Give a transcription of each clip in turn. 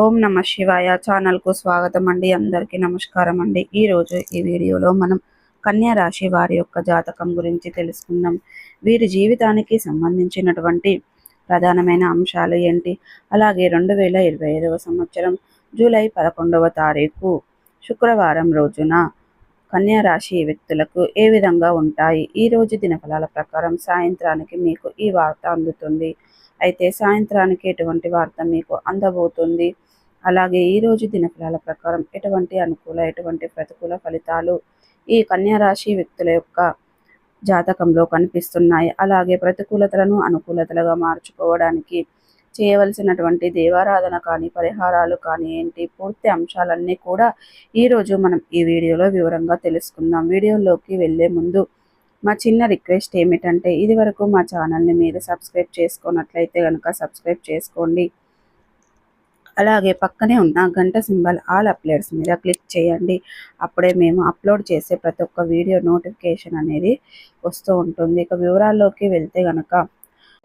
ఓం నమ శివాయ ఛానల్కు స్వాగతం అండి. అందరికీ నమస్కారం అండి. ఈరోజు ఈ వీడియోలో మనం కన్యా రాశి వారి యొక్క జాతకం గురించి తెలుసుకుందాం. వీరి జీవితానికి సంబంధించినటువంటి ప్రధానమైన అంశాలు ఏంటి? అలాగే రెండు వేల ఇరవై ఐదవ సంవత్సరం జూలై పదకొండవ తారీఖు శుక్రవారం రోజున కన్యా రాశి వ్యక్తులకు ఏ విధంగా ఉంటాయి? ఈ రోజు దినఫలాల ప్రకారం సాయంత్రానికి మీకు ఈ వార్త అందుతుంది. అయితే సాయంత్రానికి ఎటువంటి వార్త మీకు అందబోతుంది? అలాగే ఈ రోజు దినఫలాల ప్రకారం ఎటువంటి అనుకూల ఎటువంటి ప్రతికూల ఫలితాలు ఈ కన్యారాశి వ్యక్తుల యొక్క జాతకంలో కనిపిస్తున్నాయి? అలాగే ప్రతికూలతలను అనుకూలతలుగా మార్చుకోవడానికి చేయవలసినటువంటి దేవారాధన కానీ పరిహారాలు కానీ ఏంటి? పూర్తి అంశాలన్నీ కూడా ఈరోజు మనం ఈ వీడియోలో వివరంగా తెలుసుకుందాం. వీడియోలోకి వెళ్ళే ముందు మా చిన్న రిక్వెస్ట్ ఏమిటంటే ఇది వరకు మా ఛానల్ని మీరు సబ్స్క్రైబ్ చేసుకున్నట్లయితే కనుక సబ్స్క్రైబ్ చేసుకోండి. అలాగే పక్కనే ఉన్న గంట సింబల్ ఆల్ అప్లోడ్స్ మీద క్లిక్ చేయండి. అప్పుడే మేము అప్లోడ్ చేసే ప్రతి ఒక్క వీడియో నోటిఫికేషన్ అనేది వస్తూ ఉంటుంది. ఇక వివరాల్లోకి వెళ్తే కనుక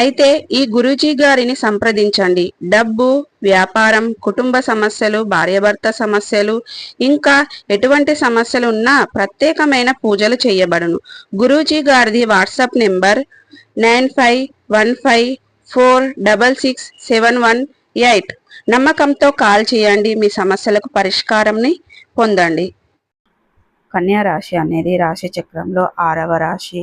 అయితే ఈ గురూజీ గారిని సంప్రదించండి. డబ్బు వ్యాపారం కుటుంబ సమస్యలు భార్యాభర్త సమస్యలు ఇంకా ఎటువంటి సమస్యలు ఉన్నా ప్రత్యేకమైన పూజలు చేయబడును. గురూజీ గారిది WhatsApp number nine five one five four double six seven one eight. నమ్మకంతో కాల్ చేయండి మీ సమస్యలకు పరిష్కారంని పొందండి. కన్యా రాశి అనేది రాశి చక్రంలో ఆరవ రాశి.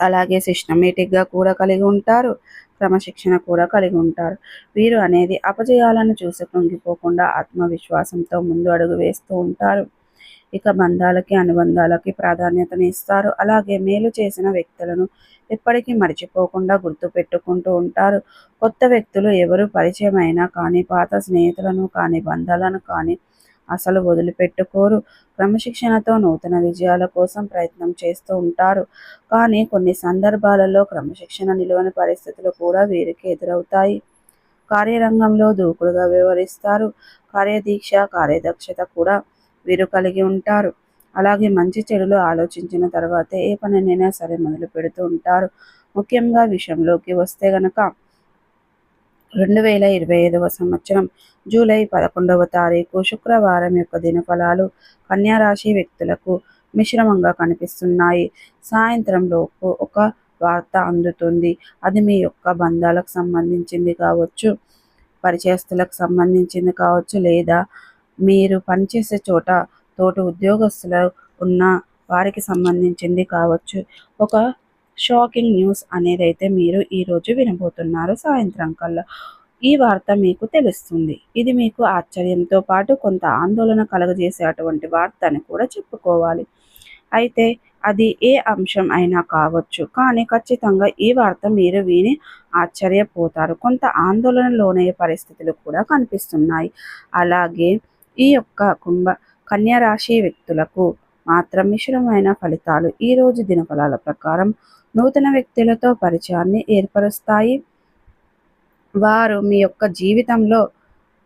అలాగే సిస్టమేటిక్గా కూడా కలిగి ఉంటారు క్రమశిక్షణ కూడా కలిగి ఉంటారు. వీరు అనేది అపజయాలను చూసి కృంగిపోకుండా ఆత్మవిశ్వాసంతో ముందు అడుగు వేస్తూ ఉంటారు. ఇక బంధాలకి అనుబంధాలకి ప్రాధాన్యతను ఇస్తారు. అలాగే మేలు చేసిన వ్యక్తులను ఎప్పటికీ మర్చిపోకుండా గుర్తు పెట్టుకుంటూ ఉంటారు. కొత్త వ్యక్తులు ఎవరు పరిచయమైనా కానీ పాత స్నేహితులను కానీ బంధాలను కానీ అసలు వదిలిపెట్టుకోరు. క్రమశిక్షణతో నూతన విజయాల కోసం ప్రయత్నం చేస్తూ ఉంటారు. కానీ కొన్ని సందర్భాలలో క్రమశిక్షణ నిలువని పరిస్థితులు కూడా వీరికి ఎదురవుతాయి. కార్యరంగంలో దూకుడుగా వ్యవహరిస్తారు. కార్యదీక్ష కార్యదక్షత కూడా వీరు కలిగి ఉంటారు. అలాగే మంచి చెడులు ఆలోచించిన తర్వాతే ఏ పనినైనా సరే మొదలు పెడుతూ ఉంటారు. ముఖ్యంగా విషయంలోకి వస్తే గనక రెండు వేల ఇరవై ఐదవ సంవత్సరం జూలై పదకొండవ తారీఖు శుక్రవారం యొక్క దినఫలాలు కన్యారాశి వ్యక్తులకు మిశ్రమంగా కనిపిస్తున్నాయి. సాయంత్రంలోపు ఒక వార్త అందుతుంది. అది మీ యొక్క బంధాలకు సంబంధించింది కావచ్చు పరిచయస్తులకు సంబంధించింది కావచ్చు లేదా మీరు పనిచేసే చోట తోటి ఉద్యోగస్తులు ఉన్న వారికి సంబంధించింది కావచ్చు. ఒక షాకింగ్ న్యూస్ అనేది అయితే మీరు ఈరోజు వినబోతున్నారు సాయంత్రం కల్లా. ఈ వార్త మీకు తెలుస్తుంది. ఇది మీకు ఆశ్చర్యంతో పాటు కొంత ఆందోళన కలగజేసేటువంటి వార్త అని కూడా చెప్పుకోవాలి. అయితే అది ఏ అంశం అయినా కావచ్చు. కానీ ఖచ్చితంగా ఈ వార్త మీరు విని ఆశ్చర్యపోతారు. కొంత ఆందోళనలోనే పరిస్థితులు కూడా కనిపిస్తున్నాయి. అలాగే ఈ యొక్క కుంభ కన్యరాశి వ్యక్తులకు మాత్రం మిశ్రమైన ఫలితాలు ఈ రోజు దినఫలాల ప్రకారం నూతన వ్యక్తులతో పరిచయాన్ని ఏర్పరుస్తాయి. వారు మీ యొక్క జీవితంలో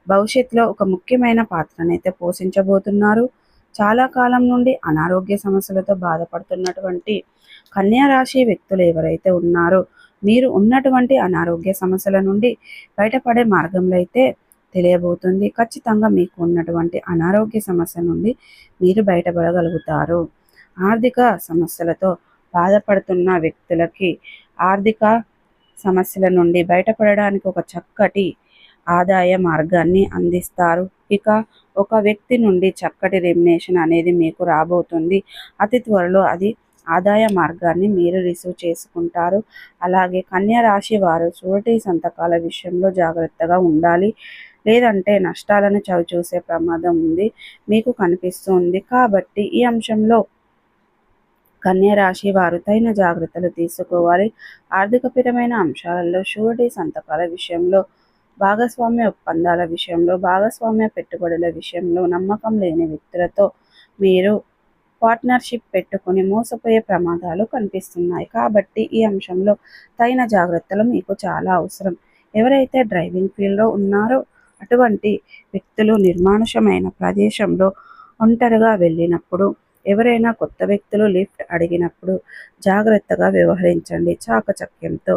భవిష్యత్తులో ఒక ముఖ్యమైన పాత్రనైతే పోషించబోతున్నారు. చాలా కాలం నుండి అనారోగ్య సమస్యలతో బాధపడుతున్నటువంటి కన్యా రాశి వ్యక్తులు ఎవరైతే ఉన్నారో మీరు ఉన్నటువంటి అనారోగ్య సమస్యల నుండి బయటపడే మార్గంలో అయితే తెలియబోతుంది. ఖచ్చితంగా మీకు ఉన్నటువంటి అనారోగ్య సమస్య నుండి మీరు బయటపడగలుగుతారు. ఆర్థిక సమస్యలతో బాధపడుతున్న వ్యక్తులకి ఆర్థిక సమస్యల నుండి బయటపడడానికి ఒక చక్కటి ఆదాయ మార్గాన్ని అందిస్తారు. ఇక ఒక వ్యక్తి నుండి చక్కటి రెమినేషన్ అనేది మీకు రాబోతుంది. అతి త్వరలో అది ఆదాయ మార్గాన్ని మీరు రిసీవ్ చేసుకుంటారు. అలాగే కన్యా రాశి వారు చూడటి సంతకాల విషయంలో జాగ్రత్తగా ఉండాలి. లేదంటే నష్టాలను చవిచూసే ప్రమాదం ఉంది మీకు కనిపిస్తుంది. కాబట్టి ఈ అంశంలో కన్య రాశి వారు తగిన జాగ్రత్తలు తీసుకోవాలి. ఆర్థికపరమైన అంశాలలో షూరిటీ సంతకాల విషయంలో భాగస్వామ్య ఒప్పందాల విషయంలో భాగస్వామ్య పెట్టుబడుల విషయంలో నమ్మకం లేని వ్యక్తులతో మీరు పార్ట్నర్షిప్ పెట్టుకుని మోసపోయే ప్రమాదాలు కనిపిస్తున్నాయి. కాబట్టి ఈ అంశంలో తగిన జాగ్రత్తలు మీకు చాలా అవసరం. ఎవరైతే డ్రైవింగ్ ఫీల్డ్లో ఉన్నారో అటువంటి వ్యక్తులు నిర్మానుషమైన ప్రదేశంలో ఒంటరిగా వెళ్ళినప్పుడు ఎవరైనా కొత్త వ్యక్తులు లిఫ్ట్ అడిగినప్పుడు జాగ్రత్తగా వ్యవహరించండి. చాకచక్యంతో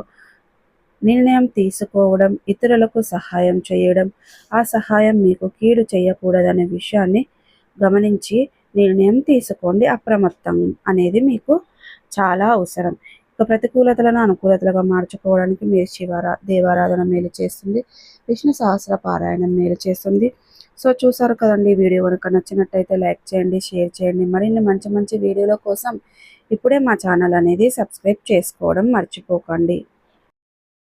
నిర్ణయం తీసుకోవడం ఇతరులకు సహాయం చేయడం ఆ సహాయం మీకు కీడు చేయకూడదనే విషయాన్ని గమనించి నిర్ణయం తీసుకోండి. అప్రమత్తం అనేది మీకు చాలా అవసరం. ప్రతికూలతలను అనుకూలతలుగా మార్చుకోవడానికి మీరు శివారా దేవారాధన మేలు చేస్తుంది. విష్ణు సహస్ర పారాయణం మేలు చేస్తుంది. సో చూసారు కదండి వీడియో కనుక నచ్చినట్టయితే లైక్ చేయండి షేర్ చేయండి. మరిన్ని మంచి మంచి వీడియోల కోసం ఇప్పుడే మా ఛానల్ అనేది సబ్స్క్రైబ్ చేసుకోవడం మర్చిపోకండి.